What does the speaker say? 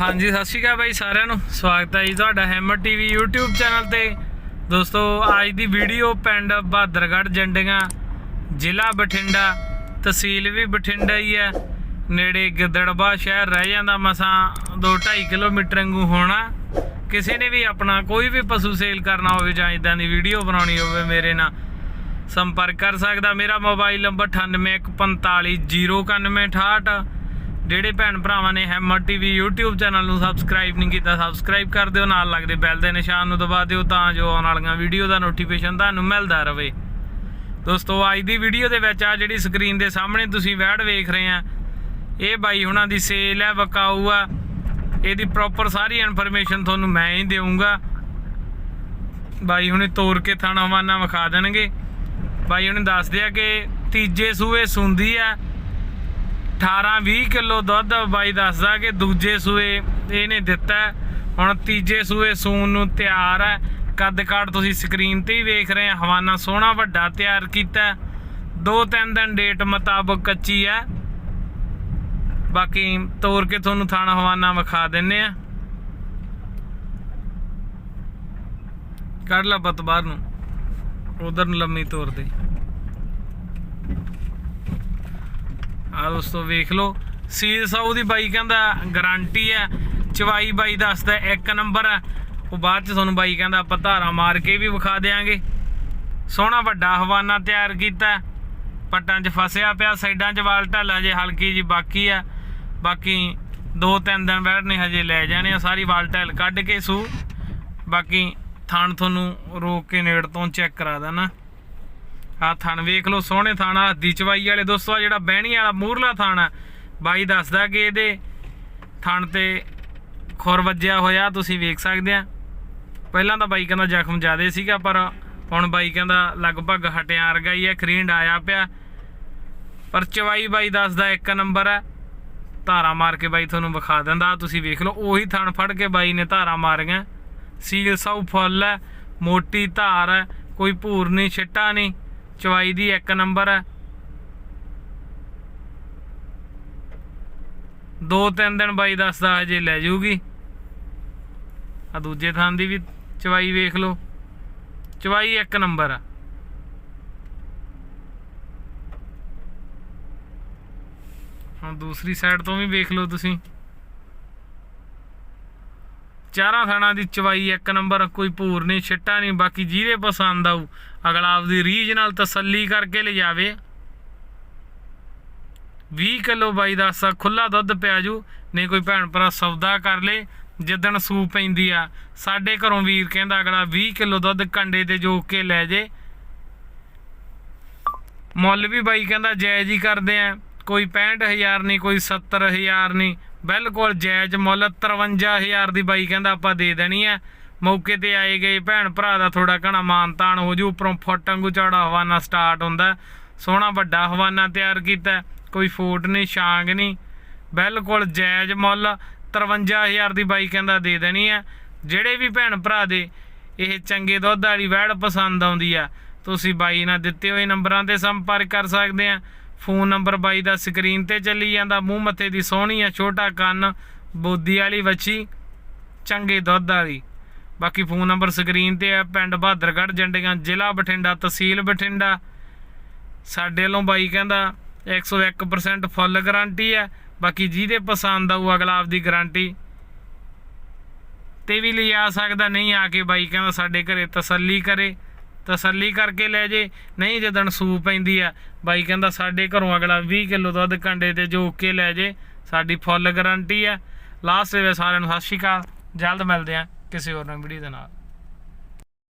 ਹਾਂਜੀ, ਸਤਿ ਸ਼੍ਰੀ ਅਕਾਲ ਬਾਈ ਸਾਰਿਆਂ ਨੂੰ। ਸਵਾਗਤ ਹੈ ਜੀ ਤੁਹਾਡਾ ਹੈਮਰ ਟੀਵੀ YouTube ਚੈਨਲ ਤੇ। ਦੋਸਤੋ, ਅੱਜ ਦੀ ਵੀਡੀਓ ਪਿੰਡ ਬਹਾਦਰਗੜ੍ਹ ਜੰਡੀਆਂ, ਜ਼ਿਲ੍ਹਾ ਬਠਿੰਡਾ, ਤਹਿਸੀਲ ਵੀ ਬਠਿੰਡਾ ਹੀ ਹੈ। ਨੇੜੇ ਗਿੱਦੜਬਾ ਸ਼ਹਿਰ ਰਹਿ ਜਾਂਦਾ ਮਸਾਂ 2.5 ਕਿਲੋਮੀਟਰ ਵਾਂਗੂ ਹੋਣਾ। ਕਿਸੇ ਨੇ ਵੀ ਆਪਣਾ ਕੋਈ ਵੀ ਪਸ਼ੂ ਸੇਲ ਕਰਨਾ ਹੋਵੇ ਜਾਂ ਇਦਾਂ ਦੀ ਵੀਡੀਓ ਬਣਾਉਣੀ ਹੋਵੇ, ਮੇਰੇ ਨਾਲ ਸੰਪਰਕ ਕਰ ਸਕਦਾ। ਮੇਰਾ ਮੋਬਾਈਲ ਨੰਬਰ 9814509168 ਜਿਹੜੇ ਭੈਣ ਭਰਾਵਾਂ ਨੇ ਹੈਮਰ ਟੀਵੀ YouTube ਚੈਨਲ ਨੂੰ ਸਬਸਕ੍ਰਾਈਬ ਨਹੀਂ ਕੀਤਾ ਸਬਸਕ੍ਰਾਈਬ ਕਰ ਦਿਓ, ਨਾਲ ਲੱਗਦੇ ਬੈਲ ਦੇ ਨਿਸ਼ਾਨ ਨੂੰ ਦਬਾ ਦਿਓ ਤਾਂ ਜੋ ਆਉਣ ਵਾਲੀਆਂ ਵੀਡੀਓ ਦਾ ਨੋਟੀਫਿਕੇਸ਼ਨ ਤੁਹਾਨੂੰ ਮਿਲਦਾ ਰਹੇ। ਦੋਸਤੋ, ਅੱਜ ਦੀ ਵੀਡੀਓ ਦੇ ਵਿੱਚ ਆ ਜਿਹੜੀ ਸਕਰੀਨ ਦੇ ਸਾਹਮਣੇ ਤੁਸੀਂ ਵੈਡ ਵੇਖ ਰਹੇ ਆ, ਇਹ ਬਾਈ ਹੁਣਾਂ ਦੀ ਸੇਲ ਹੈ ਵਕਾਊ ਆ। ਇਹਦੀ ਪ੍ਰੋਪਰ ਸਾਰੀ ਇਨਫੋਰਮੇਸ਼ਨ ਤੁਹਾਨੂੰ ਮੈਂ ਹੀ ਦੇਵਾਂਗਾ ਬਾਈ ਹੁਣੇ ਤੋੜ ਕੇ ਥਾਣਾ ਵਾਨਾ ਵਿਖਾ ਦੇਣਗੇ। ਬਾਈ ਹੁਣੇ ਦੱਸਦੇ ਆ ਕਿ ਤੀਜੇ ਸੂਏ ਸੁੰਦੀ ਆ। 18 20 ਕਿਲੋ ਦੁੱਧ ਬਾਈ ਦੱਸਦਾ ਕਿ ਦੂਜੇ ਸੂਏ ਇਹਨੇ ਦਿੱਤਾ ਹੁਣ ਤੀਜੇ ਸੂਏ ਸੂਨ ਨੂੰ ਤਿਆਰ ਹੈ। ਕੱਦ ਕਾਠ ਤੁਸੀਂ ਸਕਰੀਨ ਤੇ ਹੀ ਵੇਖ ਰਹੇ ਆ ਹਵਾਨਾ ਸੋਹਣਾ ਵੱਡਾ ਤਿਆਰ ਕੀਤਾ ਦੋ ਤਿੰਨ ਦਿਨ ਡੇਟ ਮੁਤਾਬਕ ਕੱਚੀ ਹੈ। ਬਾਕੀ ਤੋਰ ਕੇ ਤੁਹਾਨੂੰ ਥਾਣਾ ਹਵਾਨਾ ਵਿਖਾ ਦਿੰਨੇ ਆ ਕੱਢ ਲਾ ਪਤ ਬਾਹਰ ਨੂੰ। ਉਧਰ ਨੂੰ ਲੰਮੀ ਤੋਰ ਦੇ। ਆ ਦੋਸਤੋ ਵੇਖ ਲਓ। ਸੀਲ ਸਾਊ ਦੀ ਬਾਈ ਕਹਿੰਦਾ ਗਾਰੰਟੀ ਹੈ ਚਵਾਈ ਬਾਈ ਦੱਸਦਾ ਇੱਕ ਨੰਬਰ ਹੈ ਉਹ ਬਾਅਦ ਚ ਤੁਹਾਨੂੰ ਬਾਈ ਕਹਿੰਦਾ ਆਪਾਂ ਧਾਰਾ ਮਾਰ ਕੇ ਵੀ ਵਿਖਾ ਦੇਾਂਗੇ ਸੋਹਣਾ ਵੱਡਾ ਹਵਾਨਾ ਤਿਆਰ ਕੀਤਾ। ਪੱਟਾਂ 'ਚ ਫਸਿਆ ਪਿਆ, ਸਾਈਡਾਂ 'ਚ ਵਾਲ ਢਾਲਾ ਜੇ ਹਲਕੀ ਜੀ ਬਾਕੀ ਆ। ਬਾਕੀ ਦੋ ਤਿੰਨ ਦਿਨ ਬੈਠਨੇ ਹਜੇ ਲੈ ਜਾਣੇ ਆ ਸਾਰੀ ਵਾਲ ਢਾਲ ਕੱਢ ਕੇ ਸੂ। ਬਾਕੀ ਥਣ ਤੁਹਾਨੂੰ ਰੋਕ ਕੇ ਨੇੜ ਤੋਂ ਚੈੱਕ ਕਰਾ ਦੇਣਾ। ਆ ਥਣ ਵੇਖ ਲਓ, ਸੋਹਣੇ ਥਾਣਾ ਹੱਦੀ ਚਵਾਈ ਵਾਲੇ। ਦੋਸਤੋ, ਆਹ ਜਿਹੜਾ ਬਹਿਣੀ ਵਾਲਾ ਮੂਰਲਾ ਥਣ ਆ, ਬਾਈ ਦੱਸਦਾ ਕਿ ਇਹਦੇ ਥਣ ਤੇ ਖੁਰ ਵੱਜਿਆ ਹੋਇਆ, ਤੁਸੀਂ ਵੇਖ ਸਕਦੇ ਆ। ਪਹਿਲਾਂ ਤਾਂ ਬਾਈ ਕਹਿੰਦਾ ਜ਼ਖਮ ਜ਼ਿਆਦੇ ਸੀਗਾ, ਪਰ ਹੁਣ ਬਾਈ ਕਹਿੰਦਾ ਲਗਭਗ ਹਟਿਆ ਵਰਗਾ ਹੀ ਹੈ ਖਰੀਂਡ ਆਇਆ ਪਿਆ। ਪਰ ਚਵਾਈ ਬਾਈ ਦੱਸਦਾ ਇੱਕ ਨੰਬਰ ਹੈ ਧਾਰਾ ਮਾਰ ਕੇ ਬਾਈ ਤੁਹਾਨੂੰ ਵਿਖਾ ਦਿੰਦਾ ਤੁਸੀਂ ਵੇਖ ਲਓ, ਉਹੀ ਥਣ ਫੜ ਕੇ ਬਾਈ ਨੇ ਧਾਰਾ ਮਾਰੀਆਂ। ਸੀਲ ਸੌ ਫੁੱਲ ਹੈ ਮੋਟੀ ਧਾਰ ਹੈ ਕੋਈ ਭੂਰ ਨਹੀਂ ਛਿੱਟਾ ਨਹੀਂ। ਚਵਾਈ ਦੀ ਇੱਕ ਨੰਬਰ। ਹੈ ਦੋ ਤਿੰਨ ਦਿਨ ਬਾਈ ਦੱਸਦਾ ਹਜੇ ਲੈ ਜਾਊਗੀ। ਆ ਦੂਜੇ ਥਾਂ ਦੀ ਵੀ ਚਵਾਈ ਵੇਖ ਲਓ। ਚਵਾਈ ਇੱਕ ਨੰਬਰ। ਆ ਹੁਣ ਦੂਸਰੀ ਸਾਈਡ ਤੋਂ ਵੀ ਵੇਖ ਲਓ ਤੁਸੀਂ। ਚਾਰਾਂ ਥਾਣਾ ਦੀ ਚਵਾਈ, ਇੱਕ ਨੰਬਰ ਕੋਈ ਭੂਰ ਨਹੀਂ, ਛਿੱਟਾ ਨਹੀਂ, ਬਾਕੀ ਜਿਹਦੇ ਪਸੰਦ ਆਊ, ਅਗਲਾ ਆਪਦੀ ਰੀਝ ਨਾਲ ਤਸੱਲੀ ਕਰਕੇ ਲਿਜਾਵੇ। 20 ਕਿਲੋ ਬਾਈ ਦਾ ਸਾ ਖੁੱਲਾ ਦੁੱਧ ਪਿਆ ਜੂ, ਨਹੀਂ ਕੋਈ ਭੈਣ ਭਰਾ ਸੌਦਾ ਕਰ ਲੇ, ਜਿੱਦਣ ਸੂ ਪੈਂਦੀ ਆ। ਸਾਡੇ ਘਰੋਂ ਵੀਰ ਕਹਿੰਦਾ, ਅਗਲਾ 20 ਕਿਲੋ ਦੁੱਧ ਕੰਡੇ ਤੇ ਜੋਕ ਕੇ ਲੈ ਜੇ। ਮੁੱਲ ਵੀ ਬਾਈ ਕਹਿੰਦਾ, ਜਾਇਜ਼ ਹੀ ਕਰਦੇ ਆ। ਕੋਈ 65000 ਨਹੀਂ, ਕੋਈ 70000 ਨਹੀਂ ਬਿਲਕੁਲ ਜਾਇਜ਼ ਮੁੱਲ 53000 ਦੀ ਬਾਈ ਕਹਿੰਦਾ ਆਪਾਂ ਦੇ ਦੇਣੀ ਆ। ਮੌਕੇ ਤੇ ਆਏ ਗਏ ਭੈਣ ਭਰਾ ਦਾ ਥੋੜਾ ਘਣਾ ਮਾਨਤਾਨ ਹੋ ਜੂ, ਉੱਪਰੋਂ ਫੁੱਟ ਵਾਂਗੂ ਚੌੜਾ ਹਵਾਨਾ ਸਟਾਰਟ ਹੁੰਦਾ। ਸੋਹਣਾ ਵੱਡਾ ਹਵਾਨਾ ਤਿਆਰ ਕੀਤਾ, ਕੋਈ ਫੋਟ ਨਹੀਂ, ਛਾਂਗ ਨਹੀਂ। ਬਿਲਕੁਲ ਜਾਇਜ਼ ਮੁੱਲ 53000 ਦੀ ਬਾਈ ਕਹਿੰਦਾ ਦੇ ਦੇਣੀ ਆ। ਜਿਹੜੇ ਵੀ ਭੈਣ ਭਰਾ ਦੇ, ਇਹ ਚੰਗੇ ਦੁੱਧ ਵਾਲੀ ਵੈੜ ਪਸੰਦ ਆਉਂਦੀ ਆ। ਤੁਸੀਂ ਬਾਈ ਨਾਲ ਦਿੱਤੇ ਹੋਏ ਨੰਬਰਾਂ ਤੇ ਸੰਪਰਕ ਕਰ ਸਕਦੇ ਆ। ਫੋਨ ਨੰਬਰ ਬਾਈ ਦਾ ਸਕਰੀਨ ਤੇ ਚੱਲੀ ਜਾਂਦਾ, ਮੂੰਹ ਮੱਥੇ ਦੀ ਸੋਹਣੀ ਆ, ਛੋਟਾ ਕੰਨ, ਬੋਦੀ ਵਾਲੀ ਵੱਛੀ, ਚੰਗੇ ਦੁੱਧ ਵਾਲੀ। ਬਾਕੀ ਫੋਨ ਨੰਬਰ ਸਕਰੀਨ ਤੇ ਆ, ਪਿੰਡ ਬਹਾਦਰਗੜ੍ਹ ਜੰਡੀਆਂ ਜ਼ਿਲ੍ਹਾ ਬਠਿੰਡਾ, ਤਹਿਸੀਲ ਬਠਿੰਡਾ। ਸਾਡੇ ਵੱਲੋਂ ਬਾਈ ਕਹਿੰਦਾ 101% ਫੁੱਲ ਗਾਰੰਟੀ ਹੈ ਬਾਕੀ ਜਿਹਦੇ ਪਸੰਦ ਆਊ, ਅਗਲਾ ਆਪਦੀ ਗਾਰੰਟੀ ਤੇ ਵੀ ਲਿਆ ਸਕਦਾ, ਨਹੀਂ ਆ ਕੇ ਬਾਈ ਕਹਿੰਦਾ ਸਾਡੇ ਘਰੇ ਤਸੱਲੀ ਕਰੇ। ਤਸੱਲੀ ਕਰਕੇ ਲੈ ਜੇ। ਨਹੀਂ ਜਦੋਂ ਸੂ ਪੈਂਦੀ ਆ, ਬਾਈ ਕਹਿੰਦਾ ਸਾਡੇ ਘਰੋਂ ਅਗਲਾ 20 ਕਿਲੋ ਦੁੱਧ ਕੰਡੇ ਤੇ ਜੋਕ ਕੇ ਲੈ ਜੇ। ਸਾਡੀ ਫੁੱਲ ਗਾਰੰਟੀ ਆ। ਲਾਸਟ ਦੇ ਸਾਰਿਆਂ ਨੂੰ ਸਤਿ ਸ਼੍ਰੀ ਅਕਾਲ। ਜਲਦ ਮਿਲਦੇ ਆ ਕਿਸੇ ਹੋਰ ਨਵੀਂ ਵੀਡੀਓ ਦੇ ਨਾਲ।